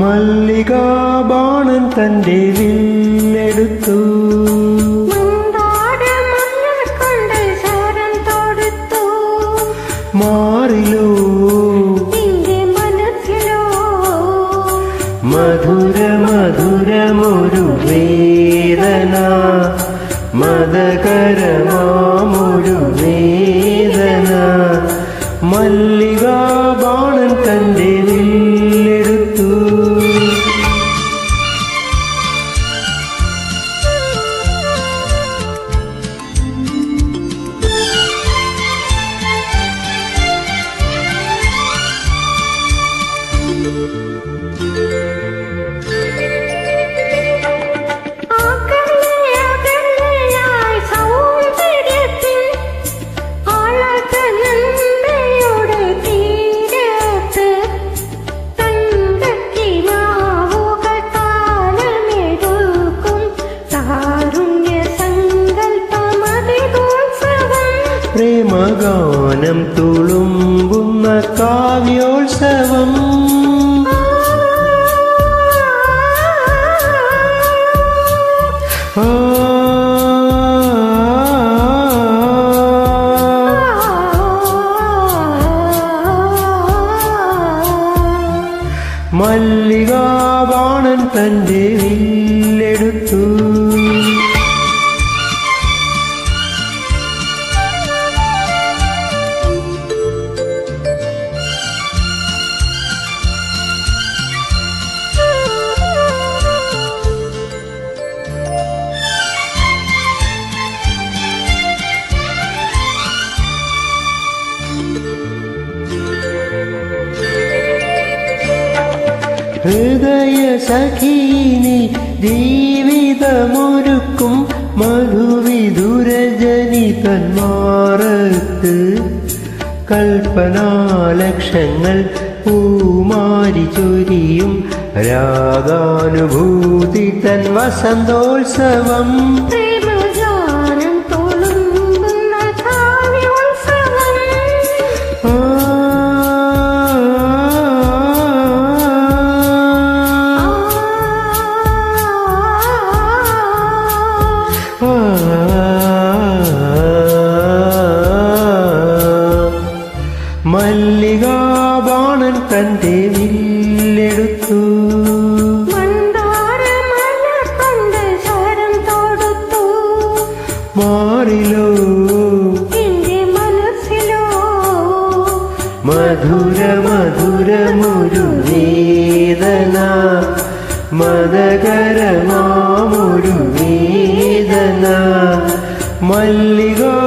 മല്ലികാബാണൻ തന്റെ വില്ലെടുത്തു. മാറിലോ? മധുര മധുരമൊരു വേദന മതകരമാമൊരു വേദന. മല്ലികാബാണൻ പ്രേമഗാനം തുളുമ്പുന്ന കാവ്യോത്സവം മല്ലികാവാണൻ തന്റെ വില്ലെടുത്തു ഹൃദയ സഖീനി ജീവിതമൊരുക്കും മധുവിധുരജനി തന്മാറത്ത്. കൽപ്പനാലക്ഷങ്ങൾ പൂമാരി ചൊരിയും രാഗാനുഭൂതി തൻ വസന്തോത്സവം. മല്ലികാബാണൻ തന്റെ വില്ലെടുത്തു. മാറിലോ? മധുര മധുരമൊരു വേദന മതകരമാമൊരു വേദന മല്ലികാ